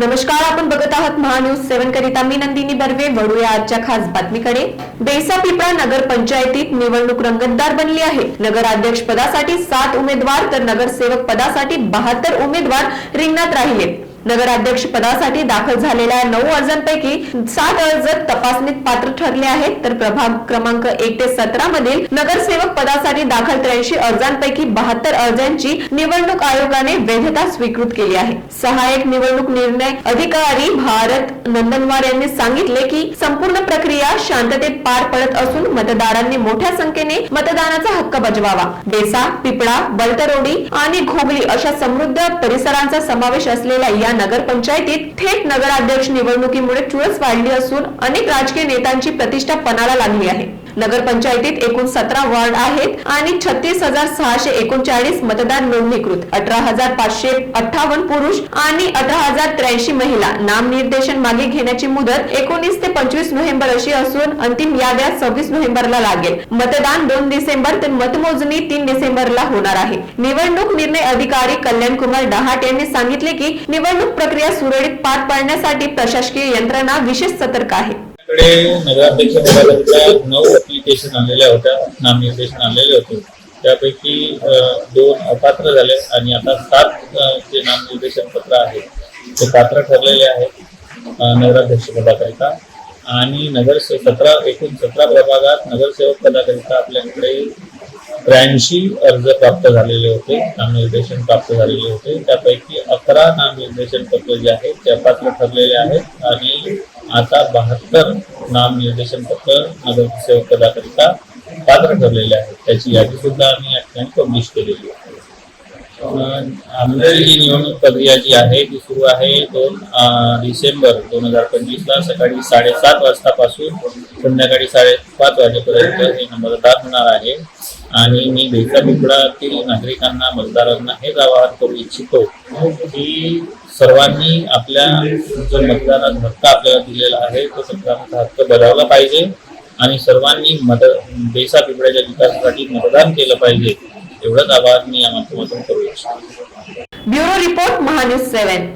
नमस्कार आपण बघत आहात महान्यूज सेवन करिता. मी नंदिनी बर्वे वळूया आजच्या खास बातमीकडे. बेसा पिपळा नगर पंचायतीत निवडणूक रंगतदार बनली आहे. नगराध्यक्ष पदासाठी सात उमेदवार तर नगरसेवक पदासाठी बहात्तर उमेदवार रिंगणात राहिले. नगराध्यक्ष पदासाठी दाखल झालेल्या नऊ अर्जांपैकी सात अर्ज तपासणीत पात्र ठरले आहेत. तर प्रभाग क्रमांक एक ते सतरा मधील नगरसेवक पदासाठी दाखल त्र्याऐंशी अर्जांपैकी बहात्तर अर्जांची निवडणूक आयोगाने वैधता स्वीकृत केली आहे. सहाय्यक निवडणूक निर्णय अधिकारी भारत नंदनवार यांनी सांगितले की संपूर्ण प्रक्रिया शांततेत पार पडत असून मतदारांनी मोठ्या संख्येने मतदानाचा हक्क बजवावा. बेसा पिपळा बलतरोडी आणि घोगली अशा समृद्ध परिसरांचा समावेश असलेल्या या नगरपंचायतीत थेट नगराध्यक्ष निवडणुकीमुळे चुरस वाढली असून अनेक राजकीय नेत्यांची प्रतिष्ठा पणाला लागली आहे. नगरपंचायतीत एकूण सतरा वॉर्ड आहेत आणि छत्तीस हजार सहाशे एकोणचाळीस मतदार नोंदणीकृत. अठरा हजार पाचशे अठ्ठावन्न पुरुष आणि अठरा हजार त्र्याऐंशी महिला नामनिर्देशन मागे घेण्याची मुदत एकोणीस ते पंचवीस नोव्हेंबर अशी असून अंतिम याद्या सव्वीस नोव्हेंबरला लागेल. मतदान दोन डिसेंबर तर मतमोजणी तीन डिसेंबरला होणार आहे. निवडणूक निर्णय अधिकारी कल्याण कुमार डहाट यांनी सांगितले की निवडणूक प्रक्रिया सुरळीत पार पाडण्यासाठी प्रशासकीय यंत्रणा विशेष सतर्क आहे. आमच्याकडे नगराध्यक्ष नऊ अप्लिकेशन आलेल्या होत्या नामनिर्देशन आलेले होते. त्यापैकी दोन अपात्र झाले आणि आता सात जे नामनिर्देशन पत्र आहे ते पात्र ठरलेले आहेत नगराध्यक्ष पदाकरिता. आणि नगर सतरा एकूण सतरा प्रभागात नगरसेवक पदाकरिता आपल्याकडे त्र्याऐंशी अर्ज प्राप्त झालेले होते नामनिर्देशन प्राप्त झालेले होते. त्यापैकी अकरा नामनिर्देशन पत्र जे आहेत ते अपात्र ठरलेले आहेत. आणि आता बहात्तर नामनिर्देशन पत्र नगरसेवक पदाकरिता पात्र ठरलेले आहेत. त्याची यादी सुद्धा आम्ही या ठिकाणी पब्लिश केलेली आहे. आमची जी निवडणूक प्रक्रिया जी आहे ती सुरू आहे दोन डिसेंबर दोन हजार पंचवीस ला सकाळी साडेसात वाजतापासून संध्याकाळी साडेपाच वाजेपर्यंत हे मतदान होणार आहे. आणि मी बेचा पिपळातील नागरिकांना मतदारांना हेच आवाहन करू इच्छितो की सर्वांनी आपल्या जो मतदानाचा हक्क आपल्याला दिलेला आहे तो मतदानाचा हक्क बजावला पाहिजे आणि सर्वांनी मत बेसा पिपळ्याच्या विकासासाठी मतदान केलं पाहिजे एवढंच आवाहन मी या माध्यमातून करू इच्छितो. ब्युरो रिपोर्ट महान्यूज सेवन